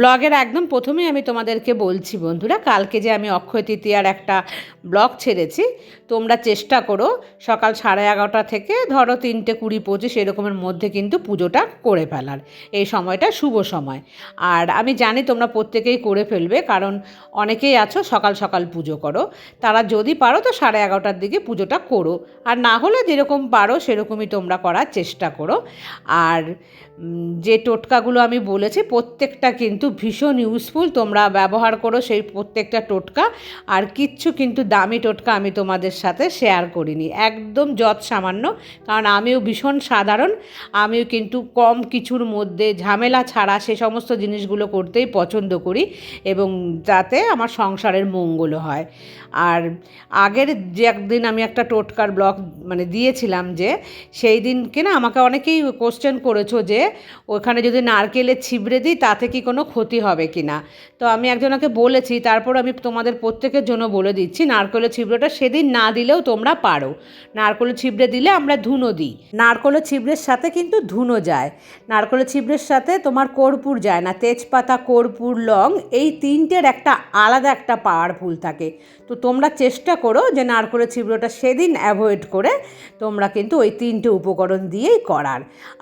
ব্লগের একদম প্রথমেই আমি তোমাদেরকে বলছি, বন্ধুরা, কালকে যে আমি অক্ষয় তৃতীয়ার একটা ব্লগ ছেড়েছি, তোমরা চেষ্টা করো সকাল সাড়ে এগারোটা থেকে ধরো তিনটে কুড়ি পঁচিশ এরকমের মধ্যে কিন্তু পুজোটা করে ফেলার। এই সময়টা শুভ সময়। আর আমি জানি তোমরা প্রত্যেকেই করে ফেলবে, কারণ অনেকেই আছো সকাল সকাল পুজো করো। তারা যদি পারো তো সাড়ে এগারোটার দিকে পুজোটা করো। আর না হলে যেরকম পারো সেরকমই তোমরা করার চেষ্টা করো। আর যে টোটকাগুলো আমি বলেছি, প্রত্যেকটা কিন্তু ভীষণ ইউজফুল তোমরা ব্যবহার করো সেই প্রত্যেকটা টোটকা। আর কিচ্ছু কিন্তু দামি টোটকা আমি তোমাদের সাথে শেয়ার করিনি, একদম যৎ সামান্য। কারণ আমিও ভীষণ সাধারণ, আমিও কিন্তু কম কিছুর মধ্যে ঝামেলা ছাড়া সে সমস্ত জিনিসগুলো করতেই পছন্দ করি এবং যাতে আমার সংসারের মঙ্গল হয়। আর আগের যে একদিন আমি একটা টোটকার ব্লগ মানে দিয়েছিলাম যে, সেই দিনকে না আমাকে অনেকেই কোশ্চেন করেছ যে, ওখানে যদি নারকেলের ছিবড়ে দিই, তাতে কি কোনো ক্ষতি হবে কি না তো আমি একজনকে বলেছি তারপর আমি তোমাদের প্রত্যেকের জন্য বলে দিচ্ছি নারকলের ছিবড়েটা সেদিন না দিলেও তোমরা পারো। নারকলের ছিবড়ে দিলে আমরা ধুনো দিই। নারকলের ছিবড়ের সাথে কিন্তু ধুনো যায়। নারকলের ছিবড়ের সাথে তোমার কর্পূর যায় না, তেজপাতা, কর্পূর, লং এই তিনটের একটা আলাদা একটা পাওয়ারফুল থাকে। তো তোমরা চেষ্টা করো যে নারকেলের ছিবড়োটা সেদিন অ্যাভয়েড করে তোমরা কিন্তু ওই তিনটে উপকরণ দিয়েই করার।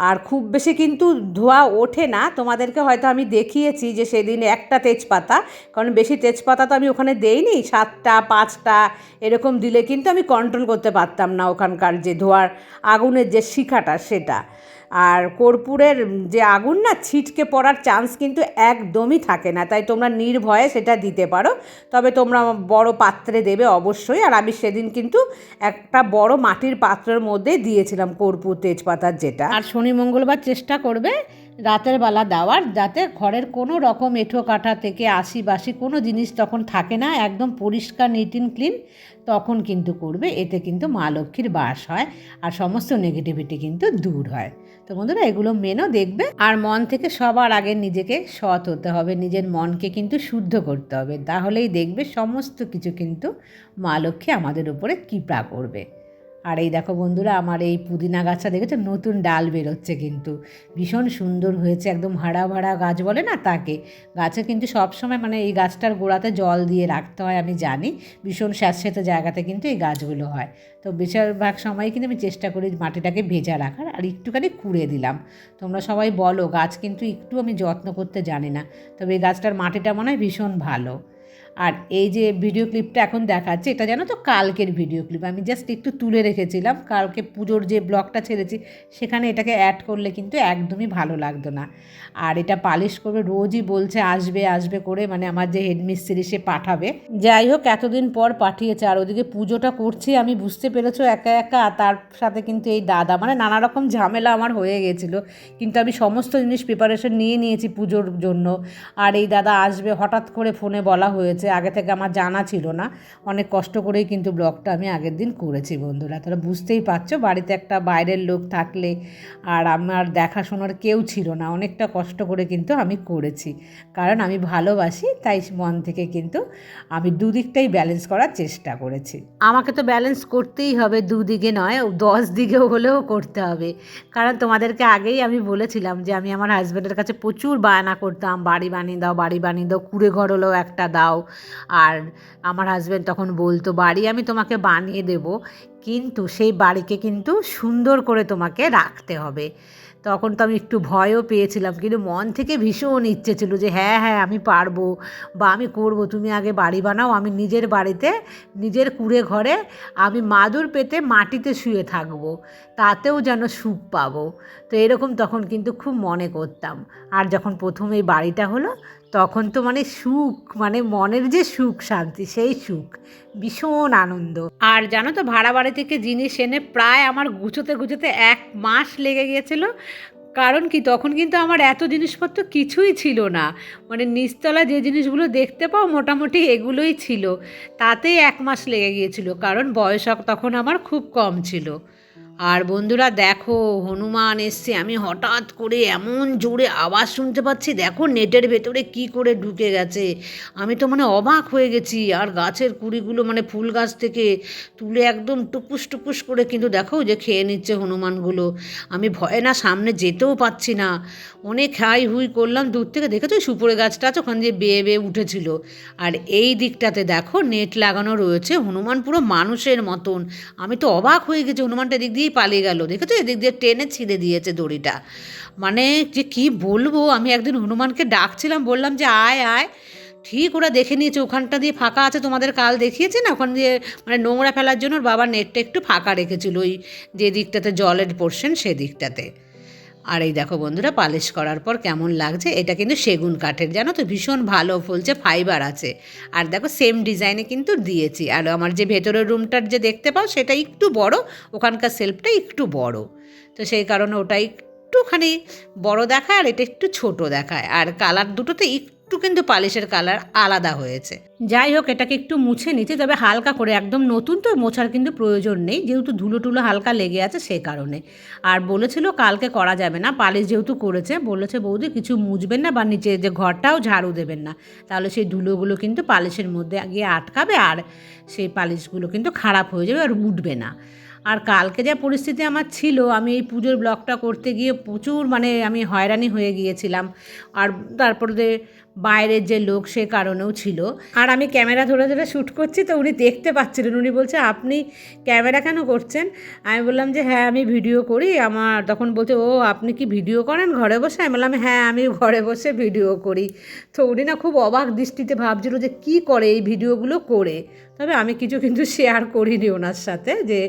আর খুব বেশি কিন্তু ধোয়া ওঠে না। তোমাদেরকে হয়তো আমি দেখিয়েছি যে সেদিন একটা তেজপাতা, কারণ বেশি তেজপাতা তো আমি ওখানে দেইনি, সাতটা, পাঁচটা এরকম দিলে কিন্তু আমি কন্ট্রোল করতে পারতাম না ওখানকার যে ধোয়ার আগুনের যে শিখাটা সেটা। আর কর্পূরের যে আগুন না, ছিটকে পড়ার চান্স কিন্তু একদমই থাকে না। তাই তোমরা নির্ভয়ে সেটা দিতে পারো। তবে তোমরা বড় পাত্রে দেবে অবশ্যই। আর আমি সেদিন কিন্তু একটা বড় মাটির পাত্রের মধ্যে দিয়েছিলাম কর্পূর তেজপাতার যেটা। আর শনি মঙ্গলবার চেষ্টা করবে রাতের বেলা দেওয়ার, যাতে ঘরের কোনো রকম এঁঠো কাঠা থেকে আশি বাসি কোনো জিনিস তখন থাকে না, একদম পরিষ্কার নিট অ্যান্ড ক্লিন তখন কিন্তু করবে। এতে কিন্তু মা লক্ষ্মীর বাস হয় আর সমস্ত নেগেটিভিটি কিন্তু দূর হয়। তো বন্ধুরা, এগুলো মেনও দেখবে। আর মন থেকে সবার আগে নিজেকে সৎ হতে হবে, নিজের মনকে কিন্তু শুদ্ধ করতে হবে। তাহলেই দেখবে সমস্ত কিছু কিন্তু মা লক্ষ্মী আমাদের উপরে কৃপা করবে। আর এই দেখো বন্ধুরা, আমার এই পুদিনা গাছটা দেখেছ? নতুন ডাল বেরোচ্ছে কিন্তু। ভীষণ সুন্দর হয়েছে, একদম হাড়া ভাড়া গাছ বলে না তাকে? গাছে কিন্তু সবসময় মানে এই গাছটার গোড়াতে জল দিয়ে রাখতে হয়, আমি জানি। ভীষণ স্যাঁতস্যাঁতে জায়গাতে কিন্তু এই গাছগুলো হয়। তো বেশিরভাগ সময় কিন্তু আমি চেষ্টা করি মাটিটাকে ভেজা রাখার, আর একটুখানি কুড়ে দিলাম। তোমরা সবাই বলো, গাছ কিন্তু একটু আমি যত্ন করতে জানি না। তবে এই গাছটার মাটিটা মনে হয় ভীষণ ভালো। আর এই যে ভিডিও ক্লিপটা এখন দেখাচ্ছে, এটা জানো তো কালকের ভিডিও ক্লিপ আমি জাস্ট একটু তুলে রেখেছিলাম, কালকে পুজোর যে ব্লগটা ছেড়েছি, সেখানে এটাকে অ্যাড করলে কিন্তু একদমই ভালো লাগতো না। আর এটা পালিশ করবে, রোজই বলছে আসবে আসবে করে মানে আমার যে হেডমিস্ত্রি সে পাঠাবে। যাই হোক, এতদিন পর পাঠিয়েছে, আর ওদিকে পুজোটা করছি, আমি বুঝতে পেরেছ, একা একা তার সাথে কিন্তু এই দাদা মানে নানা রকম ঝামেলা আমার হয়ে গেছিল। কিন্তু আমি সমস্ত জিনিস প্রিপারেশন নিয়ে নিয়েছি পুজোর জন্য। আর এই দাদা আসবে, হঠাৎ করে ফোনে বলা হয়েছে আগে থেকে আমার জানা ছিল না, অনেক কষ্ট করেই কিন্তু ব্লগটা আমি আগের দিন করেছি বন্ধুরা। তাহলে বুঝতেই পারছ, বাড়িতে একটা বাইরের লোক থাকলে আর আমার দেখাশোনার কেউ ছিল না, অনেকটা কষ্ট করে কিন্তু আমি করেছি। কারণ আমি ভালোবাসি, তাই মন থেকে কিন্তু আমি দুদিকটাই ব্যালেন্স করার চেষ্টা করেছি। আমাকে তো ব্যালেন্স করতেই হবে, দুদিকে নয়, দশ দিকেও হলেও করতে হবে। কারণ তোমাদেরকে আগেই আমি বলেছিলাম যে আমি আমার হাজব্যান্ডের কাছে প্রচুর বায়না করতাম, বাড়ি বানিয়ে দাও, বাড়ি বানিয়ে দাও, কুড়ে ঘর হলেও একটা দাও। আর আমার হাজব্যান্ড তখন বলতো, বাড়ি আমি তোমাকে বানিয়ে দেব, কিন্তু সেই বাড়িকে কিন্তু সুন্দর করে তোমাকে রাখতে হবে। তখন তো আমি একটু ভয়ও পেয়েছিলাম, কিন্তু মন থেকে ভীষণ ইচ্ছে ছিল যে হ্যাঁ হ্যাঁ আমি পারব বা আমি করব, তুমি আগে বাড়ি বানাও, আমি নিজের বাড়িতে, নিজের কুড়ে ঘরে, আমি মাদুর পেতে মাটিতে শুয়ে থাকব। তাতেও যেন সুখ পাবো। তো এরকম তখন কিন্তু খুব মনে করতাম। আর যখন প্রথম এই বাড়িটা হলো, তখন তো মানে সুখ মানে মনের যে সুখ, শান্তি, সেই সুখ, ভীষণ আনন্দ। আর জানো তো, ভাড়া বাড়ি থেকে জিনিস এনে প্রায় আমার গুছোতে গুছোতে এক মাস লেগে গিয়েছিল। কারণ কি, তখন কিন্তু আমার এত জিনিসপত্র কিছুই ছিল না। মানে নিচতলা যে জিনিসগুলো দেখতে পাও, মোটামুটি এগুলোই ছিল। তাতেই এক মাস লেগে গিয়েছিল। কারণ বয়স তখন আমার খুব কম ছিল। আর বন্ধুরা দেখো, হনুমান এসছে। আমি হঠাৎ করে এমন জোরে আওয়াজ শুনতে পাচ্ছি, দেখো নেটের ভেতরে কি করে ঢুকে গেছে। আমি তো মানে অবাক হয়ে গেছি। আর গাছের কুড়িগুলো মানে ফুল গাছ থেকে তুলে একদম টুপুস টুপুস করে কিন্তু দেখো যে খেয়ে নিচ্ছে হনুমানগুলো। আমি ভয়ে না সামনে যেতেও পাচ্ছি না। অনেক হাই হুই করলাম, দূর থেকে দেখেছ সুপুরে গাছটা আছে, ওখান দিয়ে বেয়ে বেয়ে উঠেছিল। আর এই দিকটাতে দেখো, নেট লাগানো রয়েছে, হনুমান পুরো মানুষের মতন। আমি তো অবাক হয়ে গেছি, হনুমানটা এদিক দিয়েই পালিয়ে গেল। দেখেছ এদিক দিয়ে টেনে ছিঁড়ে দিয়েছে দড়িটা। মানে যে কি বলব, আমি একদিন হনুমানকে ডাকছিলাম, বললাম যে আয় আয়। ঠিক ওরা দেখে নিয়েছে, ওখানটা দিয়ে ফাঁকা আছে, তোমাদের কাল দেখিয়েছে না? ওখান দিয়ে মানে নোংরা ফেলার জন্য ওর বাবার নেটটা একটু ফাঁকা রেখেছিল, ওই যে দিকটাতে জলের পোর্শন সেদিকটাতে। আর এই দেখো বন্ধুরা, পালিশ করার পর কেমন লাগছে? এটা কিন্তু সেগুন কাঠের, জানো তো? ভীষণ ভালো ফুলছে ফাইবার আছে। আর দেখো সেম ডিজাইনে কিন্তু দিয়েছি। আর আমার যে ভেতরের রুমটার যে দেখতে পাও, সেটা একটু বড়, ওখানকার সেলফটা একটু বড়। তো সেই কারণে ওটা একটুখানি বড় দেখায়, আর এটা একটু ছোট দেখায়। আর কালার দুটোতে একটু কিন্তু পালিশের কালার আলাদা হয়েছে। যাই হোক, এটাকে একটু মুছে নিচ্ছি, তবে হালকা করে, একদম নতুন তো, মোছার কিন্তু প্রয়োজন নেই, যেহেতু ধুলো টুলো হালকা লেগে আছে সে কারণে। আর বলেছিল কালকে করা যাবে না, পালিশ যেহেতু করেছে, বলেছে বৌদি কিছু মুছবেন না, বা নিচে যে ঘরটাও ঝাড়ু দেবেন না। তাহলে সেই ধুলোগুলো কিন্তু পালিশের মধ্যে গিয়ে আটকাবে, আর সেই পালিশগুলো কিন্তু খারাপ হয়ে যাবে, আর উঠবে না। আর কালকে যা পরিস্থিতি আমার ছিল, আমি এই পুজোর ব্লগটা করতে গিয়ে প্রচুর মানে আমি হয়রানি হয়ে গিয়েছিলাম। আর তারপরে বাইরের যে লোক সে কারণেও ছিল। আর আমি ক্যামেরা ধরে ধরে শ্যুট করছি, তো উনি দেখতে পাচ্ছিলেন। উনি বলছে, আপনি ক্যামেরা কেন করছেন? আমি বললাম যে হ্যাঁ আমি ভিডিও করি। আমার তখন বলছে, ও, আপনি কি ভিডিও করেন ঘরে বসে? আমি বললাম হ্যাঁ আমি ঘরে বসে ভিডিও করি। তো উনি না খুব অবাক দৃষ্টিতে ভাবছিল যে, কি করে এই ভিডিওগুলো করে? তবে আমি কিছু কিন্তু শেয়ার করিনি ওনার সাথে যে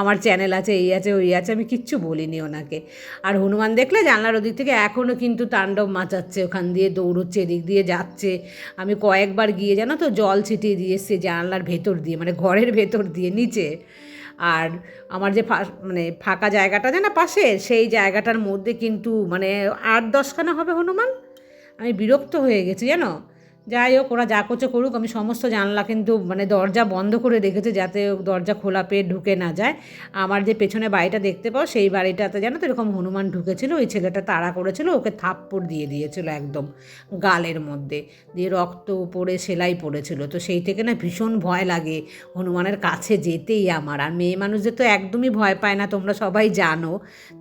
আমার চ্যানেল আছে, এই আছে, ওই আছে, আমি কিচ্ছু বলিনি ওনাকে। আর হনুমান দেখলে জানলার ওদিক থেকে এখনও কিন্তু তাণ্ডব মাচাচ্ছে, ওখান দিয়ে দৌড়চ্ছে, এদিক দিয়ে যাচ্ছে। আমি কয়েকবার গিয়ে জানো তো জল ছিটিয়ে দিয়ে এসছে জানলার ভেতর দিয়ে মানে ঘরের ভেতর দিয়ে, নিচে। আর আমার যে মানে ফাঁকা জায়গাটা আছে না পাশে, সেই জায়গাটার মধ্যে কিন্তু মানে আট দশখানা হবে হনুমান? আমি বিরক্ত হয়ে গেছি, জানো? যাই হোক, ওরা যা করছে করুক, আমি সমস্ত জানলা কিন্তু মানে দরজা বন্ধ করে রেখেছে যাতে দরজা খোলা পেয়ে ঢুকে না যায়। আমার যে পেছনে বাড়িটা দেখতে পাও, সেই বাড়িটাতে জানো তো, এরকম হনুমান ঢুকেছিল, ওই ছেলেটা তাড়া করেছিল, ওকে থাপ্পড় দিয়ে দিয়েছিল একদম গালের মধ্যে। দিয়ে রক্ত পড়ে সেলাই পড়েছিল। তো সেই থেকে না ভীষণ ভয় লাগে হনুমানের কাছে যেতেই আমার। আর মেয়ে মানুষদের তো একদমই ভয় পায় না, তোমরা সবাই জানো।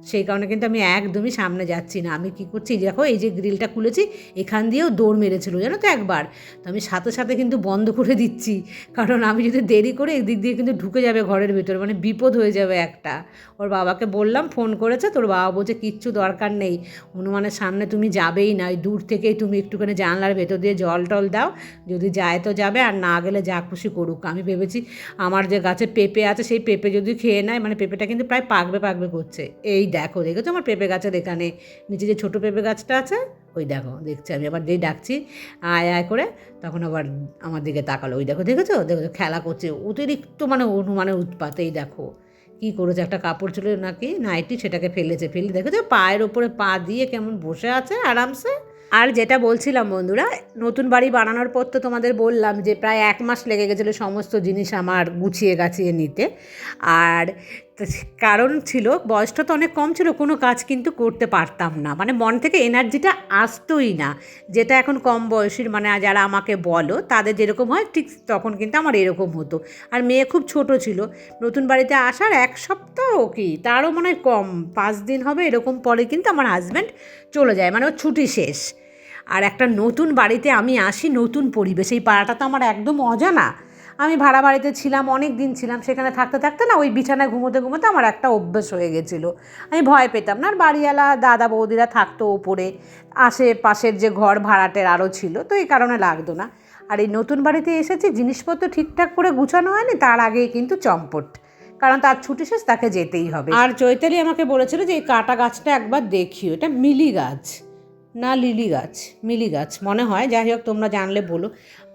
সেই কারণে কিন্তু আমি একদমই সামনে যাচ্ছি না। আমি কি করছি, দেখো এই যে গ্রিলটা খুলেছি, এখান দিয়েও দৌড় মেরেছিল, জানো তো একবার। তো আমি সাথে সাথে কিন্তু বন্ধ করে দিচ্ছি। কারণ আমি যদি দেরি করে এদিক দিয়ে কিন্তু ঢুকে যাবে ঘরের ভিতরে মানে বিপদ হয়ে যাবে একটা। ওর বাবাকে বললাম, ফোন করেছে, তোর বাবা বলছে কিচ্ছু দরকার নেই। হনুমানের সামনে তুমি যাবেই না ওই দূর থেকেই তুমি একটুখানি জানলার ভেতর দিয়ে জল টল দাও। যদি যায় তো যাবে, আর না গেলে যা খুশি করুক। আমি ভেবেছি আমার যে গাছে পেঁপে আছে, সেই পেঁপে যদি খেয়ে নেয় মানে পেঁপেটা কিন্তু প্রায় পাকবে পাকবে করছে। এই দেখো, দেখেছ আমার পেঁপে গাছের এখানে? নিচে যে ছোটো পেঁপে গাছটা আছে ওই দেখো, দেখছি আমি আবার যেই ডাকছি, আয় আয় করে তখন আবার আমার দিকে তাকালো। ওই দেখো, দেখেছ? দেখেছ? খেলা করছে। অতিরিক্ত মানে হনুমানের উৎপাত। এই দেখো, কী করেছে? একটা কাপড় ছিল নাকি? নাইটি সেটাকে ফেলেছে, ফেলে দেখেছ? পায়ের ওপরে পা দিয়ে কেমন বসে আছে আরামসে। আর যেটা বলছিলাম বন্ধুরা, নতুন বাড়ি বানানোর পর তো তোমাদের বললাম যে প্রায় এক মাস লেগে গেছিল সমস্ত জিনিস আমার গুছিয়ে গাছিয়ে নিতে। আর কারণ ছিল, বয়সটা তো অনেক কম ছিল, কোনো কাজ কিন্তু করতে পারতাম না। মানে মন থেকে এনার্জিটা আসতোই না। যেটা এখন কম বয়সীর মানে যারা আমাকে বলো, তাদের যেরকম হয়, ঠিক তখন কিন্তু আমার এরকম হতো। আর মেয়ে খুব ছোট ছিল। নতুন বাড়িতে আসার এক সপ্তাহ কি, তারও মনে হয় কম। পাঁচ দিন হবে, এরকম পরে কিন্তু আমার হাজব্যান্ড চলে যায়। মানে ওর ছুটি শেষ। আর একটা নতুন বাড়িতে আমি আসি, নতুন পরিবেশ। এই পাড়াটা তো আমার একদম অজানা। আমি ভাড়া বাড়িতে ছিলাম, অনেক দিন ছিলাম, সেখানে থাকতে থাকতে না ওই বিছানায় ঘুমোতে ঘুমোতে আমার একটা অভ্যেস হয়ে গেছিল। আমি ভয় পেতাম না, আর বাড়িওয়ালা, দাদা বৌদিরা থাকতো ওপরে, আশেপাশের যে ঘর ভাড়াটের আরও ছিল, তো এই কারণে লাগতো না। আর এই নতুন বাড়িতে এসেছি, জিনিসপত্র ঠিকঠাক করে গুছানো হয়নি, তার আগেই কিন্তু চম্পট। কারণ তার ছুটি শেষ, তাকে যেতেই হবে। আর চৈতালি আমাকে বলেছিল যে এই কাটা গাছটা একবার দেখিও, এটা মিলি গাছ, না লিলি গাছ, মিলি গাছ, মনে হয়, যাই হোক তোমরা জানলে বলো।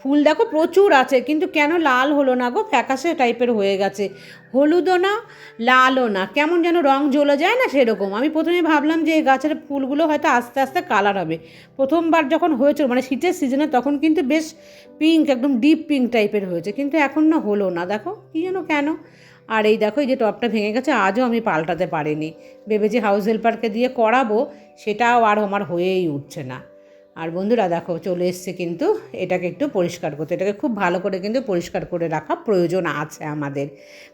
ফুল দেখো প্রচুর আছে, কিন্তু কেন লাল হলো না গো? ফ্যাকাশে টাইপের হয়ে গেছে। হলুদও না, লালও না। কেমন যেন রং জ্বলে যায় না সেরকম। আমি প্রথমে ভাবলাম যে এই গাছের ফুলগুলো হয়তো আস্তে আস্তে কালার হবে। প্রথমবার যখন হয়েছিল মানে শীতের সিজনে তখন কিন্তু বেশ পিঙ্ক একদম ডিপ পিঙ্ক টাইপের হয়েছে। কিন্তু এখন না হলো না। দেখো কী যেন কেন। আর এই দেখো, এই যে টপটা ভেঙে গেছে, আজও আমি পাল্টাতে পারিনি। ভেবে যে হাউস হেল্পারকে দিয়ে করাবো, সেটাও আর আমার হয়েই উঠছে না। আর বন্ধুরা দেখো, চলে এসছে কিন্তু এটাকে একটু পরিষ্কার করতে। এটাকে খুব ভালো করে কিন্তু পরিষ্কার করে রাখা প্রয়োজন আছে আমাদের।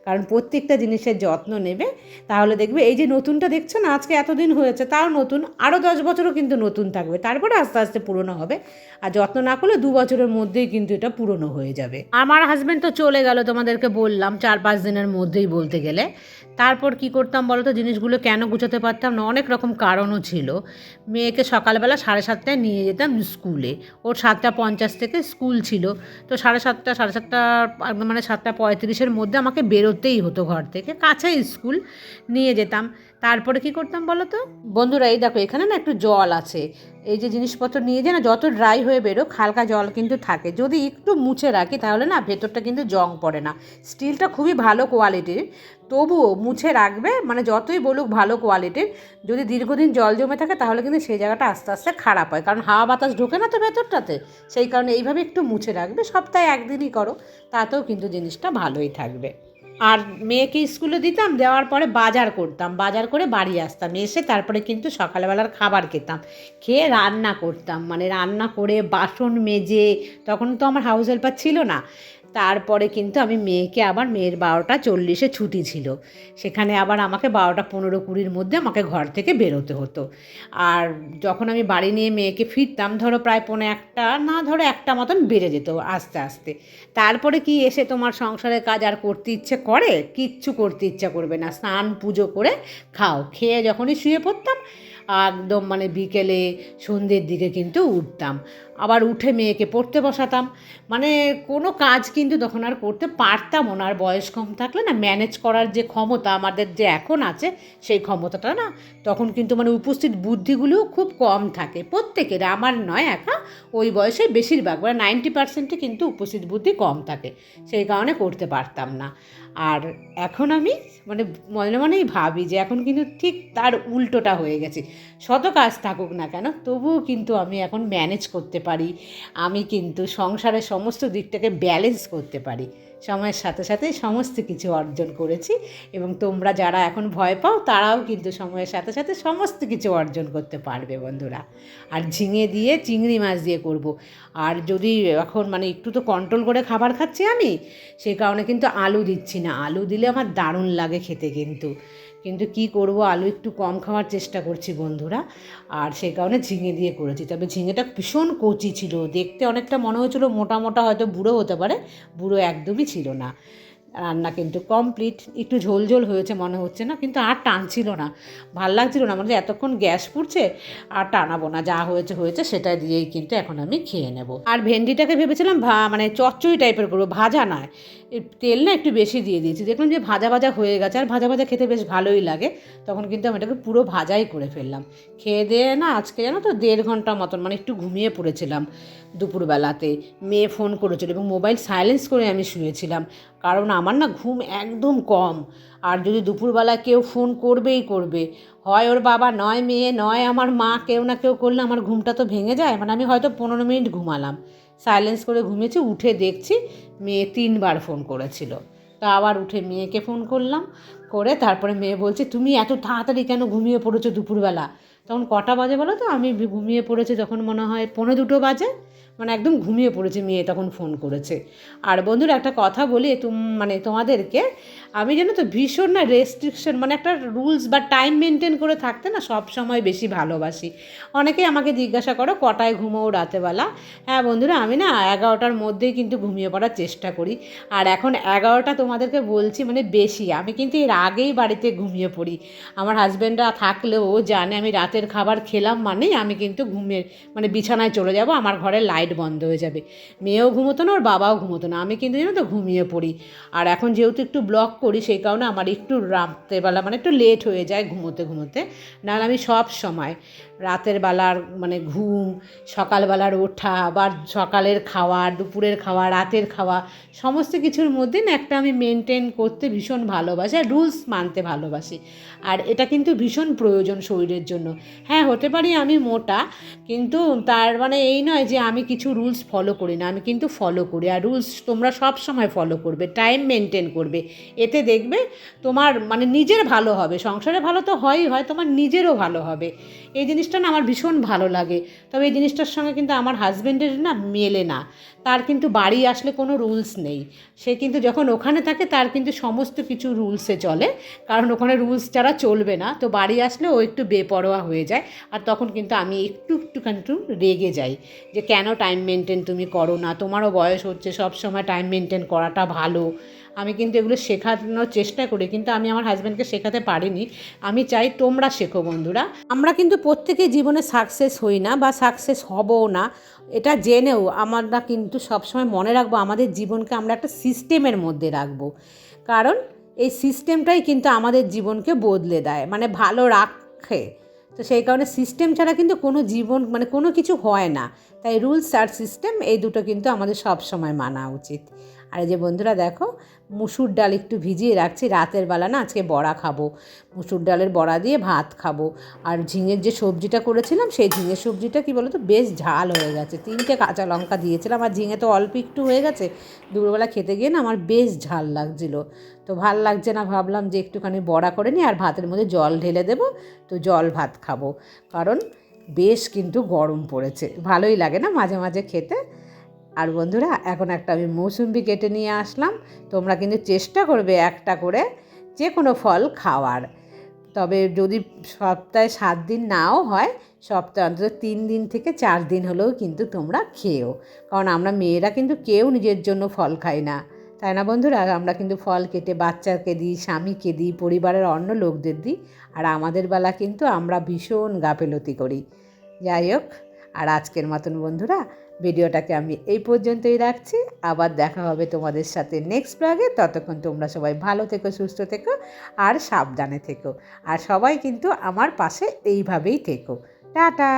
কারণ প্রত্যেকটা জিনিসের যত্ন নেবে। তাহলে দেখবে, এই যে নতুনটা দেখছ না, আজকে এতদিন হয়েছে, তাও নতুন আরও দশ বছরও কিন্তু নতুন থাকবে। তারপরে আস্তে আস্তে পুরনো হবে। আর যত্ন না করলে দু বছরের মধ্যেই কিন্তু এটা পুরনো হয়ে যাবে। আমার হাজব্যান্ড তো চলে গেল তোমাদেরকে বললাম, চার পাঁচ দিনের মধ্যেই বলতে গেলে। তারপর কি করতাম বলো তো, জিনিসগুলো কেন গুছাতে পারতাম না? অনেক রকম কারণও ছিল। মেয়েকে সকালবেলা সাড়ে সাতটায় নিয়ে যেতাম স্কুলে। ওর সাতটা পঞ্চাশ থেকে স্কুল ছিল। তো সাড়ে সাতটা সাড়ে সাতটা মানে সাতটা পঁয়ত্রিশের মধ্যে আমাকে বেরোতেই হতো ঘর থেকে। কাছে স্কুল, নিয়ে যেতাম। তারপরে কি করতাম বলো তো? বন্ধুরা, এই দেখো, এখানে না একটু জল আছে। এই যে জিনিসপত্র নিয়ে যায় না যত ড্রাই হয়ে বেরোক, হালকা জল কিন্তু থাকে। যদি একটু মুছে রাখি, তাহলে না ভেতরটা কিন্তু জং পড়ে না। স্টিলটা খুবই ভালো কোয়ালিটির তবুও মুছে রাখবে মানে যতই বলুক ভালো কোয়ালিটির যদি দীর্ঘদিন জল জমে থাকে, তাহলে কিন্তু সেই জায়গাটা আস্তে আস্তে খারাপ হয়। কারণ হাওয়া বাতাস ঢোকে না তো ভেতরটাতে। সেই কারণে এইভাবে একটু মুছে রাখবে, সপ্তাহে একদিনই করো। তাতেও কিন্তু জিনিসটা ভালোই থাকবে। আর মেয়েকে স্কুলে দিতাম, দেওয়ার পরে বাজার করতাম, বাজার করে বাড়ি আসতাম। এসে তারপরে কিন্তু সকালবেলার খাবার খেতাম। খেয়ে রান্না করতাম মানে রান্না করে বাসন মেজে, তখন তো আমার হাউস হেল্পার ছিল না। তারপরে কিন্তু আমি মেয়েকে আবার মেয়ের বারোটা চল্লিশে ছুটি ছিল। সেখানে আবার আমাকে বারোটা পনেরো কুড়ির মধ্যে আমাকে ঘর থেকে বেরোতে হতো। আর যখন আমি বাড়ি নিয়ে মেয়েকে ফিরতাম, ধরো প্রায় পনেরো একটা, না ধরো একটা মতন বেড়ে যেত আস্তে আস্তে। তারপরে কি এসে তোমার সংসারের কাজ আর করতে ইচ্ছে করে? কিচ্ছু করতে ইচ্ছা করবে না। স্নান, পুজো করে খাও। খেয়ে যখনই শুয়ে পড়তাম, একদম মানে বিকেলে সন্ধ্যের দিকে কিন্তু উঠতাম। আবার উঠে মেয়েকে পড়তে বসাতাম। মানে কোনো কাজ কিন্তু তখন আর করতে পারতামও না। আর বয়স কম থাকলে না ম্যানেজ করার যে ক্ষমতা আমাদের যে এখন আছে, সেই ক্ষমতাটা না তখন কিন্তু মানে উপস্থিত বুদ্ধিগুলোও খুব কম থাকে। প্রত্যেকের, আমার নয় একা, ওই বয়সে বেশিরভাগ মানে নাইনটি পার্সেন্টে কিন্তু উপস্থিত বুদ্ধি কম থাকে। সেই কারণে করতে পারতাম না। আর এখন আমি মানে মনে মনেই ভাবি যে এখন কিন্তু ঠিক তার উল্টোটা হয়ে গেছে। শত কাজ থাকুক না কেন, তবুও কিন্তু আমি এখন ম্যানেজ করতে পারি আমি কিন্তু সংসারের সমস্ত দিকটাকে ব্যালেন্স করতে পারি সময়ের সাথে সাথে সমস্ত কিছু অর্জন করেছি এবং তোমরা যারা এখন ভয় পাও, তারাও কিন্তু সময়ের সাথে সাথে সমস্ত কিছু অর্জন করতে পারবে বন্ধুরা আর ঝিঙে দিয়ে, চিংড়ি মাছ দিয়ে করব। আর যদি এখন মানে একটু তো কন্ট্রোল করে খাবার খাচ্ছি আমি সেই কারণে কিন্তু আলু দিচ্ছি না। আলু দিলে আমার দারুণ লাগে খেতে কিন্তু। কিন্তু কি করব? আলু একটু কম খাওয়ার চেষ্টা করছি বন্ধুরা। আর সেই কারণে ঝিঙে দিয়ে করেছি। তবে ঝিঙেটা ভীষণ কচি ছিল। দেখতে অনেকটা মনে হয়েছিল মোটা মোটা, হয়তো বুড়ো হতে পারে। বুড়ো একদমই ছিল না। রান্না কিন্তু কমপ্লিট একটু ঝোল ঝোল হয়েছে মনে হচ্ছে না, কিন্তু আর টানছিল না। ভালো লাগছিল না মানে এতক্ষণ গ্যাস পুড়ছে, আর টানাবো না, যা হয়েছে হয়েছে সেটা দিয়েই কিন্তু এখন আমি খেয়ে নেব। আর ভেন্ডিটাকে ভেবেছিলাম ভা মানে চচ্চড়ি টাইপের করব, ভাজা নয়। তেল না একটু বেশি দিয়ে দিয়েছি। দেখলাম যে ভাজা ভাজা হয়ে গেছে, আর ভাজা ভাজা খেতে বেশ ভালোই লাগে। তখন কিন্তু আমি এটাকে পুরো ভাজাই করে ফেললাম। খেয়ে দিয়ে না আজকে জানো তো দেড় ঘণ্টা মতন মানে একটু ঘুমিয়ে পড়েছিলাম দুপুরবেলাতে। মেয়ে ফোন করেছিল এবং মোবাইল সাইলেন্স করে আমি শুয়েছিলাম। কারণ আমার না ঘুম একদম কম। আর যদি দুপুরবেলা কেউ ফোন করবেই করবে। হয় ওর বাবা, নয় মেয়ে, নয় আমার মা, কেউ না কেউ করলে আমার ঘুমটা তো ভেঙে যায়। মানে আমি হয়তো পনেরো মিনিট ঘুমালাম। সাইলেন্স করে ঘুমিয়েছি, উঠে দেখছি মেয়ে তিনবার ফোন করেছিল। তা আবার উঠে মেয়েকে ফোন করলাম, করে তারপরে মেয়ে বলছে, তুমি এত তাড়াতাড়ি কেন ঘুমিয়ে পড়েছো দুপুরবেলা? তখন কটা বাজে বলো তো? আমি ঘুমিয়ে পড়েছি তখন মনে হয় পনেরো দুটো বাজে। মানে একদম ঘুমিয়ে পড়েছে মেয়ে তখন ফোন করেছে। আর বন্ধুরা একটা কথা বলি তুম মানে তোমাদেরকে, আমি জানো তো ভীষণ না রেস্ট্রিকশন মানে একটা রুলস বা টাইম মেনটেন করে থাকতে না সব সময় বেশি ভালোবাসি। অনেকেই আমাকে জিজ্ঞাসা করো, কটায় ঘুমোও রাতেবেলা? হ্যাঁ বন্ধুরা, আমি না এগারোটার মধ্যেই কিন্তু ঘুমিয়ে পড়ার চেষ্টা করি। আর এখন এগারোটা তোমাদেরকে বলছি মানে বেশি। আমি কিন্তু এর আগেই বাড়িতে ঘুমিয়ে পড়ি। আমার হাজব্যান্ডরা থাকলেও জানে আমি রাতের খাবার খেলাম মানেই আমি কিন্তু ঘুমের মানে বিছানায় চলে যাব, আমার ঘরে লাইট বন্ধ হয়ে যাবে। মেয়েও ঘুমোতো না, ওর বাবাও ঘুমোতো না, আমি কিন্তু জানো তো ঘুমিয়ে পড়ি। আর এখন যেহেতু একটু ব্লক করি, সেই কারণে আমার একটু রাত্রেবেলা মানে একটু লেট হয়ে যায় ঘুমোতে ঘুমোতে, নাহলে আমি সব সময় রাতের বেলার মানে ঘুম, সকালবেলার ওঠা বা সকালের খাওয়া, দুপুরের খাওয়া, রাতের খাওয়া, সমস্ত কিছুর মধ্যে না একটা আমি মেনটেন করতে ভীষণ ভালোবাসি আর রুলস মানতে ভালোবাসি। আর এটা কিন্তু ভীষণ প্রয়োজন শরীরের জন্য। হ্যাঁ হতে পারি আমি মোটা, কিন্তু তার মানে এই নয় যে আমি কিছু রুলস ফলো করি না, আমি কিন্তু ফলো করি। আর রুলস তোমরা সব সময় ফলো করবে টাইম মেনটেন করবে। এতে দেখবে তোমার মানে নিজের ভালো হবে, সংসারে ভালো তো হয়ই, হয় তোমার নিজেরও ভালো হবে। এই জিনিসটা না আমার ভীষণ ভালো লাগে। তবে এই জিনিসটার সঙ্গে কিন্তু আমার হাজব্যান্ডের না মেলে না। তার কিন্তু বাড়ি আসলে কোনো রুলস নেই। সে কিন্তু যখন ওখানে থাকে, তার কিন্তু সমস্ত কিছু রুলসে চলে। কারণ ওখানে রুলস ছাড়া চলবে না। তো বাড়ি আসলে ও একটু বেপরোয়া হয়ে যায়। আর তখন কিন্তু আমি একটু একটু রেগে যাই। যে কেন টাইম মেনটেন তুমি করো না? তোমারও বয়স হচ্ছে সব সময় টাইম মেনটেন করাটা ভালো। আমি কিন্তু এগুলো শেখানোর চেষ্টা করি, কিন্তু আমি আমার হাজব্যান্ডকে শেখাতে পারিনি। আমি চাই তোমরা শেখো বন্ধুরা। আমরা কিন্তু প্রত্যেকেই জীবনে সাকসেস হই না বা সাকসেস হবও না, এটা জেনেও আমরা কিন্তু সবসময় মনে রাখব আমাদের জীবনকে আমরা একটা সিস্টেমের মধ্যে রাখব। কারণ এই সিস্টেমটাই কিন্তু আমাদের জীবনকে বদলে দেয় মানে ভালো রাখে। তো সেই কারণে সিস্টেম ছাড়া কিন্তু কোনো জীবন মানে কোনো কিছু হয় না। তাই রুলস আর সিস্টেম এই দুটো কিন্তু আমাদের সব সময় মানা উচিত। আর এই যে বন্ধুরা দেখো, মুসুর ডাল একটু ভিজিয়ে রাখছি, রাতের বেলা না আজকে বড়া খাব। মুসুর ডালের বড়া দিয়ে ভাত খাব। আর ঝিঙের যে সবজিটা করেছিলাম, সেই ঝিঙের সবজিটা কি বলো তো বেশ ঝাল হয়ে গেছে। তিনটে কাঁচা লঙ্কা দিয়েছিলাম, আর ঝিঙে তো অল্প একটু হয়ে গেছে। দুপুরবেলা খেতে গিয়ে না আমার বেশ ঝাল লাগছিল। তো ভালো লাগছে না, ভাবলাম যে একটুখানি বড়া করে নিই, আর ভাতের মধ্যে জল ঢেলে দেবো, তো জল ভাত খাব। কারণ বেশ কিন্তু গরম পড়েছে। ভালোই লাগে না মাঝে মাঝে খেতে। আর বন্ধুরা, এখন একটা আমি মৌসুম্বি কেটে নিয়ে আসলাম। তোমরা কিন্তু চেষ্টা করবে একটা করে যে কোনো ফল খাওয়ার। তবে যদি সপ্তাহে সাত দিন নাও হয়, সপ্তাহে অন্তত তিন দিন থেকে চার দিন হলেও কিন্তু তোমরা খেও কারণ আমরা মেয়েরা কিন্তু কেউ নিজের জন্য ফল খাই না। তাই না বন্ধুরা? আমরা কিন্তু ফল কেটে বাচ্চাকে দিই, স্বামীকে দিই, পরিবারের অন্য লোকদের দিই। আর আমাদের বেলা কিন্তু আমরা ভীষণ গাফেলতি করি। যাই হোক, আর আজকের মতন বন্ধুরা ভিডিওটাকে আমি এই পর্যন্তই রাখছি। আবার দেখা হবে তোমাদের সাথে নেক্সট ব্লগে ততক্ষণ তোমরা সবাই ভালো থেকো, সুস্থ থেকো আর সাবধানে থেকো। আর সবাই কিন্তু আমার পাশে এইভাবেই থেকো। টাটা!